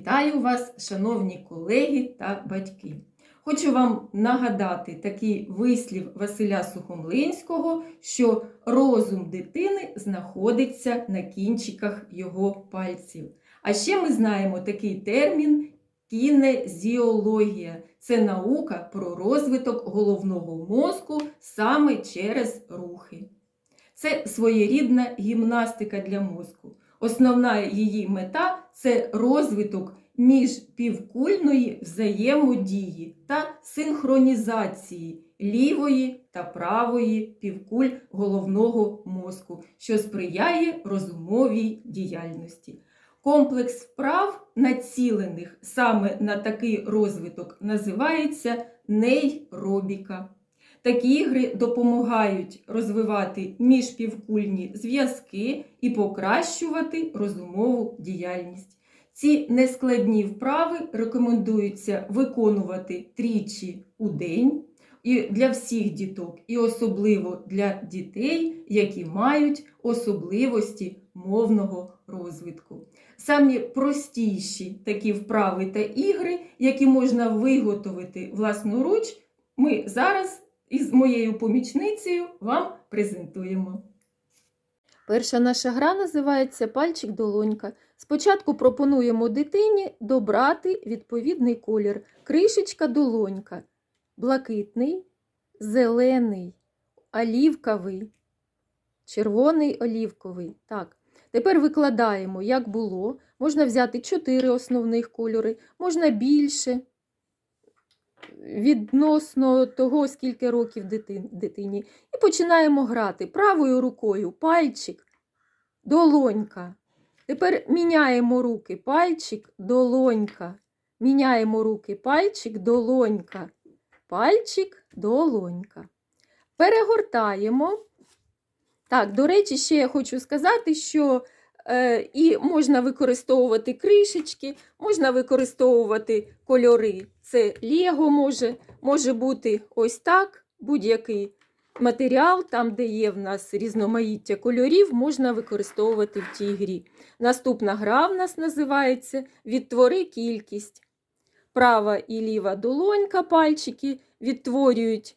Вітаю вас, шановні колеги та батьки. Хочу вам нагадати такий вислів Василя Сухомлинського, що розум дитини знаходиться на кінчиках його пальців. А ще ми знаємо такий термін кінезіологія. Це наука про розвиток головного мозку саме через рухи. Це своєрідна гімнастика для мозку. Основна її мета це розвиток міжпівкульної взаємодії та синхронізації лівої та правої півкуль головного мозку, що сприяє розумовій діяльності. Комплекс вправ, націлених саме на такий розвиток, називається нейробіка. Такі ігри допомагають розвивати міжпівкульні зв'язки і покращувати розумову діяльність. Ці нескладні вправи рекомендується виконувати тричі у день і для всіх діток, і особливо для дітей, які мають особливості мовного розвитку. Самі простіші такі вправи та ігри, які можна виготовити власноруч, ми зараз із моєю помічницею вам презентуємо. Перша наша гра називається пальчик-долонька. Спочатку пропонуємо дитині добрати відповідний колір. Кришечка долонька. Блакитний, зелений, олівковий, червоний олівковий. Так. Тепер викладаємо, як було. Можна взяти 4 основних кольори, можна більше. Відносно того, скільки років дитині. І починаємо грати правою рукою пальчик, долонька. Тепер міняємо руки пальчик, долонька. Міняємо руки пальчик, долонька. Пальчик, долонька. Перегортаємо. Так, до речі, ще я хочу сказати, що і можна використовувати кришечки, можна використовувати кольори. Це Лего може, може бути ось так, будь-який матеріал, там, де є в нас різноманіття кольорів, можна використовувати в тій грі. Наступна гра в нас називається Відтвори кількість. Права і ліва долонька, пальчики відтворюють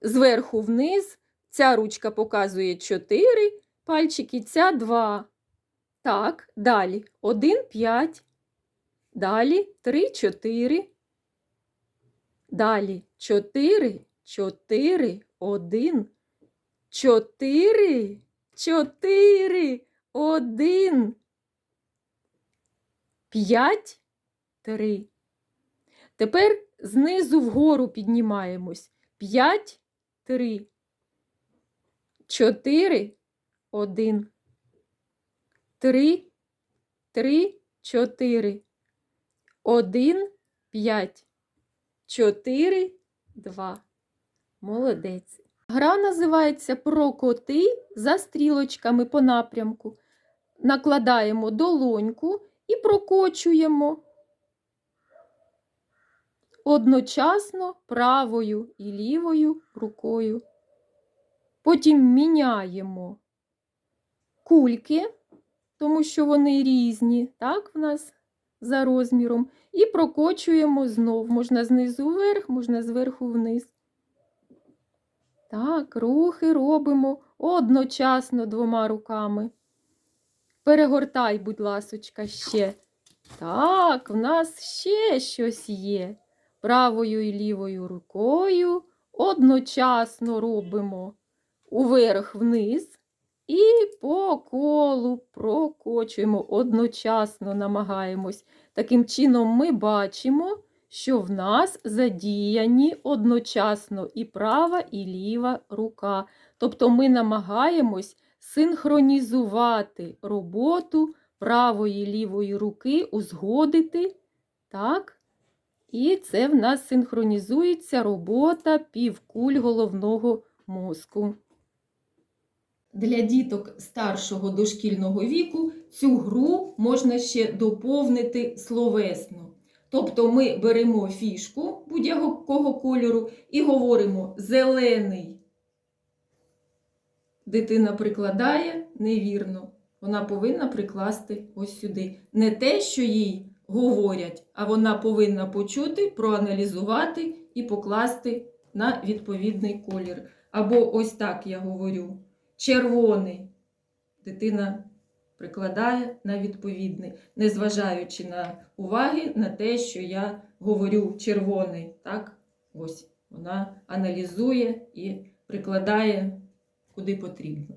зверху вниз. Ця ручка показує 4 пальчики, ця 2. Так, далі 1, 5. Далі 3, 4. Далі 4, 4, 1. 4, 4, 1. 5, 3. Тепер знизу вгору піднімаємось. 5, 3. 4, 1. 3, 3, 4. 1, 5. 4, 2. Молодець. Гра називається Прокоти за стрілочками по напрямку. Накладаємо долоньку і прокочуємо одночасно правою і лівою рукою. Потім міняємо кульки, тому що вони різні, так, в нас за розміром, і прокочуємо знов. Можна знизу вверх, можна зверху вниз. Так, рухи робимо одночасно двома руками. Перегортай, будь ласочка, ще. Так, в нас ще щось є. Правою і лівою рукою одночасно робимо уверх вниз і по колу прокочуємо одночасно намагаємось. Таким чином ми бачимо, що в нас задіяні одночасно і права, і ліва рука. Тобто ми намагаємось синхронізувати роботу правої і лівої руки, узгодити. Так? І це в нас синхронізується робота півкуль головного мозку. Для діток старшого дошкільного віку цю гру можна ще доповнити словесно. Тобто ми беремо фішку будь-якого кольору і говоримо зелений. Дитина прикладає невірно. Вона повинна прикласти ось сюди. Не те, що їй говорять, а вона повинна почути, проаналізувати і покласти на відповідний колір. Або ось так я говорю: червоний. Дитина прикладає на відповідний, незважаючи на уваги на те, що я говорю червоний. Так? Ось вона аналізує і прикладає куди потрібно.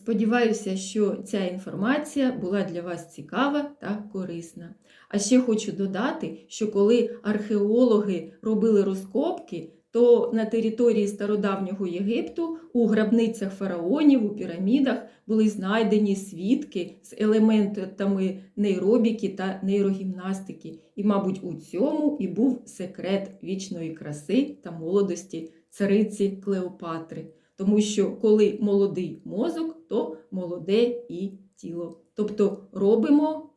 Сподіваюся, що ця інформація була для вас цікава та корисна. А ще хочу додати, що коли археологи робили розкопки, то на території стародавнього Єгипту у гробницях фараонів, у пірамідах були знайдені свідки з елементами нейробіки та нейрогімнастики. І, мабуть, у цьому і був секрет вічної краси та молодості цариці Клеопатри. Тому що коли молодий мозок, то молоде і тіло. Тобто робимо